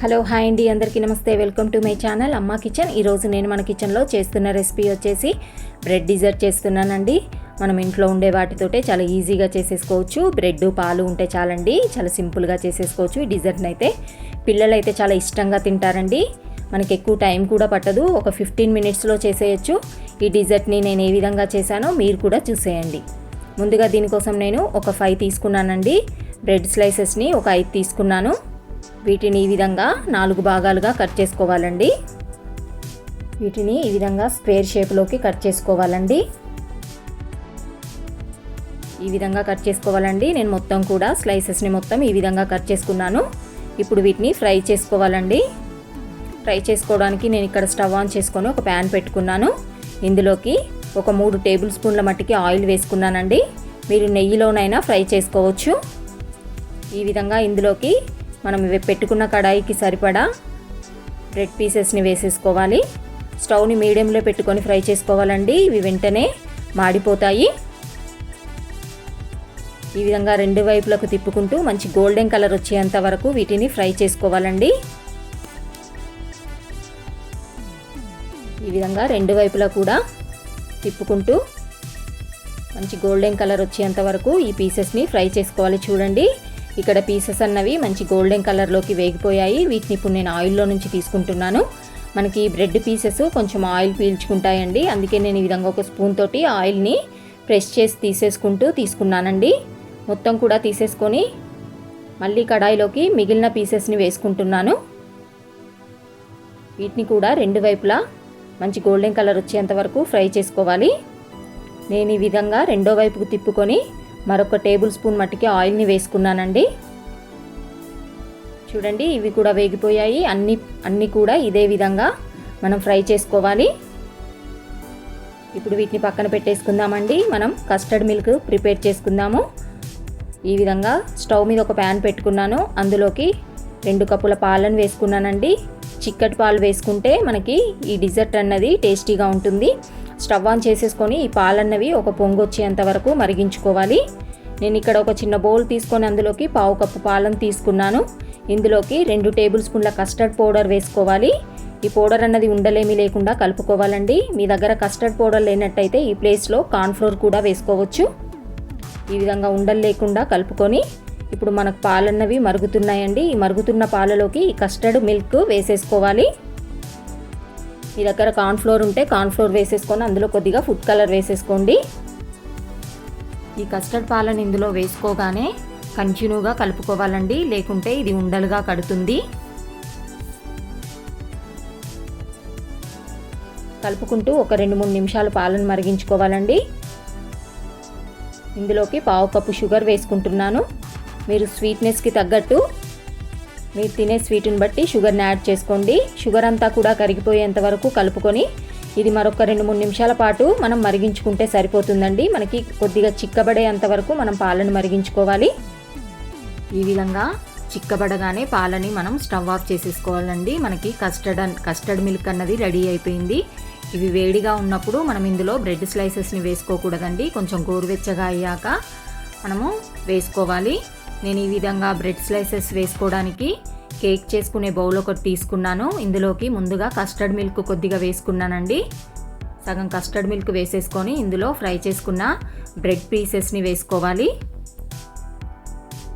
Hello hi అండి. అందరికీ నమస్తే. Welcome to my channel Amma kitchen. ఈరోజు నేను మన కిచెన్లో చేస్తున్న రెసిపీ వచ్చేసి బ్రెడ్ డిజర్ట్ చేస్తున్నానండి. మనం ఇంట్లో ఉండే వాటితోటే చాలా ఈజీగా చేసేసుకోవచ్చు. బ్రెడ్ పాలు ఉంటే చాలండి. చాలా సింపుల్గా చేసేసుకోవచ్చు ఈ డిజర్ట్ని అయితే పిల్లలు అయితే చాలా ఇష్టంగా తింటారండి. మనకి ఎక్కువ టైం కూడా పట్టదు. ఒక ఫిఫ్టీన్ మినిట్స్లో చేసేయచ్చు. ఈ డిజర్ట్ని నేను ఏ విధంగా చేశానో మీరు కూడా చూసేయండి. ముందుగా దీనికోసం నేను ఒక ఫైవ్ తీసుకున్నానండి. బ్రెడ్ స్లైసెస్ని ఒక ఐదు తీసుకున్నాను. వీటిని ఈ విధంగా నాలుగు భాగాలుగా కట్ చేసుకోవాలండి. వీటిని ఈ విధంగా స్క్వేర్ షేప్లోకి కట్ చేసుకోవాలండి. ఈ విధంగా కట్ చేసుకోవాలండి. నేను మొత్తం కూడా స్లైసెస్ని మొత్తం ఈ విధంగా కట్ చేసుకున్నాను. ఇప్పుడు వీటిని ఫ్రై చేసుకోవాలండి. ఫ్రై చేసుకోవడానికి నేను ఇక్కడ స్టవ్ ఆన్ చేసుకొని ఒక ప్యాన్ పెట్టుకున్నాను. ఇందులోకి ఒక మూడు టేబుల్ స్పూన్ల మట్టికి ఆయిల్ వేసుకున్నానండి. మీరు నెయ్యిలోనైనా ఫ్రై చేసుకోవచ్చు. ఈ విధంగా ఇందులోకి మనం ఇవి పెట్టుకున్న కడాయికి సరిపడా బ్రెడ్ పీసెస్ని వేసేసుకోవాలి. స్టవ్ని మీడియంలో పెట్టుకొని ఫ్రై చేసుకోవాలండి. ఇవి వెంటనే మాడిపోతాయి. ఈ విధంగా రెండు వైపులకు తిప్పుకుంటూ మంచి గోల్డెన్ కలర్ వచ్చేంత వరకు వీటిని ఫ్రై చేసుకోవాలండి. ఈ విధంగా రెండు వైపులా కూడా తిప్పుకుంటూ మంచి గోల్డెన్ కలర్ వచ్చేంత వరకు ఈ పీసెస్ని ఫ్రై చేసుకోవాలి చూడండి. ఇక్కడ పీసెస్ అన్నవి మంచి గోల్డెన్ కలర్లోకి వేగిపోయాయి. వీటిని ఇప్పుడు నేను ఆయిల్లో నుంచి తీసుకుంటున్నాను. మనకి బ్రెడ్ పీసెస్ కొంచెం ఆయిల్ పీల్చుకుంటాయండి. అందుకే నేను ఈ విధంగా ఒక స్పూన్ తోటి ఆయిల్ని ప్రెస్ చేసి తీసేసుకుంటూ తీసుకున్నానండి. మొత్తం కూడా తీసేసుకొని మళ్ళీ కడాయిలోకి మిగిలిన పీసెస్ని వేసుకుంటున్నాను. వీటిని కూడా రెండు వైపులా మంచి గోల్డెన్ కలర్ వచ్చేంత వరకు ఫ్రై చేసుకోవాలి. నేను ఈ విధంగా రెండో వైపుకు తిప్పుకొని మరొక టేబుల్ స్పూన్ మట్టికి ఆయిల్ని వేసుకున్నానండి. చూడండి ఇవి కూడా వేగిపోయాయి. అన్ని అన్నీ కూడా ఇదే విధంగా మనం ఫ్రై చేసుకోవాలి. ఇప్పుడు వీటిని పక్కన పెట్టేసుకుందామండి. మనం కస్టర్డ్ మిల్క్ ప్రిపేర్ చేసుకుందాము. ఈ విధంగా స్టవ్ మీద ఒక ప్యాన్ పెట్టుకున్నాను. అందులోకి రెండు కప్పుల పాలను వేసుకున్నానండి. చిక్కటి పాలు వేసుకుంటే మనకి ఈ డిజర్ట్ అన్నది టేస్టీగా ఉంటుంది. స్టవ్ ఆన్ చేసేసుకొని ఈ పాలన్నవి ఒక పొంగు వచ్చేంత వరకు మరిగించుకోవాలి. నేను ఇక్కడ ఒక చిన్న బౌల్ తీసుకొని అందులోకి పావు కప్పు పాలను తీసుకున్నాను. ఇందులోకి రెండు టేబుల్ స్పూన్ల కస్టర్డ్ పౌడర్ వేసుకోవాలి. ఈ పౌడర్ అన్నది ఉండలేమి లేకుండా కలుపుకోవాలండి. మీ దగ్గర కస్టర్డ్ పౌడర్ లేనట్టయితే ఈ ప్లేస్లో కార్న్ఫ్లోర్ కూడా వేసుకోవచ్చు. ఈ విధంగా ఉండలు లేకుండా కలుపుకొని ఇప్పుడు మనకు పాలన్నవి మరుగుతున్నాయండి. ఈ మరుగుతున్న పాలలోకి ఈ కస్టర్డ్ మిల్క్ వేసేసుకోవాలి. మీ దగ్గర కార్న్ఫ్లోర్ ఉంటే కార్న్ఫ్లోర్ వేసేసుకొని అందులో కొద్దిగా ఫుడ్ కలర్ వేసేసుకోండి. ఈ కస్టర్డ్ పాలను ఇందులో వేసుకోగానే కంటిన్యూగా కలుపుకోవాలండి లేకుంటే ఇది ఉండలుగా కడుతుంది. కలుపుకుంటూ ఒక రెండు మూడు నిమిషాలు పాలను మరిగించుకోవాలండి. ఇందులోకి పావు కప్పు షుగర్ వేసుకుంటున్నాను. మీరు స్వీట్నెస్కి తగ్గట్టు మీరు తినే స్వీట్ని బట్టి షుగర్ని యాడ్ చేసుకోండి. షుగర్ అంతా కూడా కరిగిపోయేంత వరకు కలుపుకొని ఇది మరొక రెండు మూడు నిమిషాల పాటు మనం మరిగించుకుంటే సరిపోతుందండి. మనకి కొద్దిగా చిక్కబడేంత వరకు మనం పాలను మరిగించుకోవాలి. ఈ విధంగా చిక్కబడగానే పాలని మనం స్టవ్ ఆఫ్ చేసేసుకోవాలండి. మనకి కస్టర్డ్ అన్ కస్టర్డ్ మిల్క్ అన్నది రెడీ అయిపోయింది. ఇవి వేడిగా ఉన్నప్పుడు మనం ఇందులో బ్రెడ్ స్లైసెస్ని వేసుకోకూడదండి. కొంచెం గోరువెచ్చగా అయ్యాక మనము వేసుకోవాలి. నేను ఈ విధంగా బ్రెడ్ స్లైసెస్ వేసుకోవడానికి కేక్ చేసుకునే బౌల్ ఒకటి తీసుకున్నాను. ఇందులోకి ముందుగా కస్టర్డ్ మిల్క్ కొద్దిగా వేసుకున్నానండి. సగం కస్టర్డ్ మిల్క్ వేసేసుకొని ఇందులో ఫ్రై చేసుకున్న బ్రెడ్ పీసెస్ని వేసుకోవాలి.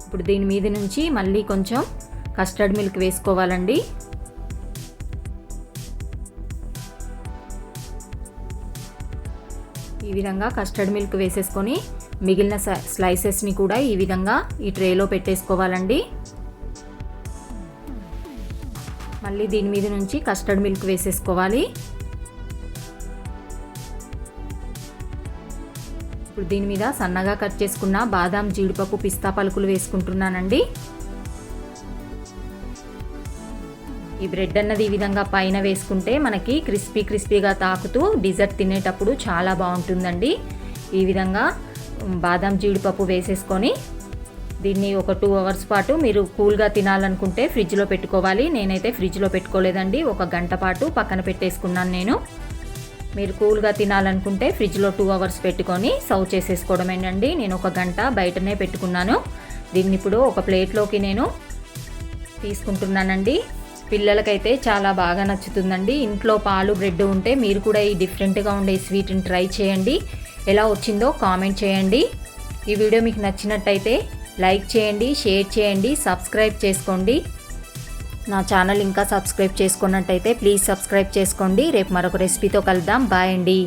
ఇప్పుడు దీని మీద నుంచి మళ్ళీ కొంచెం కస్టర్డ్ మిల్క్ వేసుకోవాలండి. ఈ విధంగా కస్టర్డ్ మిల్క్ వేసేసుకొని మిగిలిన స్లైసెస్ని కూడా ఈ విధంగా ఈ ట్రేలో పెట్టేసుకోవాలండి. మళ్ళీ దీని మీద నుంచి కస్టర్డ్ మిల్క్ వేసేసుకోవాలి. ఇప్పుడు దీని మీద సన్నగా కట్ చేసుకున్న బాదాం జీడిపప్పు పిస్తా పలుకులు వేసుకుంటున్నానండి. ఈ బ్రెడ్ అన్నది ఈ విధంగా పైన వేసుకుంటే మనకి క్రిస్పీ క్రిస్పీగా తాకుతూ డిజర్ట్ తినేటప్పుడు చాలా బాగుంటుందండి. ఈ విధంగా బాదం జీడిపప్పు వేసేసుకొని దీన్ని ఒక టూ అవర్స్ పాటు మీరు కూల్గా తినాలనుకుంటే ఫ్రిడ్జ్లో పెట్టుకోవాలి. నేనైతే ఫ్రిడ్జ్లో పెట్టుకోలేదండి. ఒక గంట పాటు పక్కన పెట్టేసుకున్నాను నేను. మీరు కూల్గా తినాలనుకుంటే ఫ్రిడ్జ్లో టూ అవర్స్ పెట్టుకొని సర్వ్ చేసేసుకోవడమేనండి. నేను ఒక గంట బయటనే పెట్టుకున్నాను. దీన్ని ఇప్పుడు ఒక ప్లేట్లోకి నేను తీసుకుంటున్నానండి. పిల్లలకైతే చాలా బాగా నచ్చుతుందండి. ఇంట్లో పాలు బ్రెడ్ ఉంటే మీరు కూడా ఈ డిఫరెంట్గా ఉండే స్వీట్ని ట్రై చేయండి. ఎలా వచ్చిందో కామెంట్ చేయండి. ఈ వీడియో మీకు నచ్చినట్టయితే లైక్ చేయండి షేర్ చేయండి సబ్స్క్రైబ్ చేసుకోండి. నా ఛానల్ ఇంకా సబ్స్క్రైబ్ చేసుకున్నట్టయితే ప్లీజ్ సబ్స్క్రైబ్ చేసుకోండి. రేపు మరొక రెసిపీతో కలుద్దాం. బాయ్ అండి.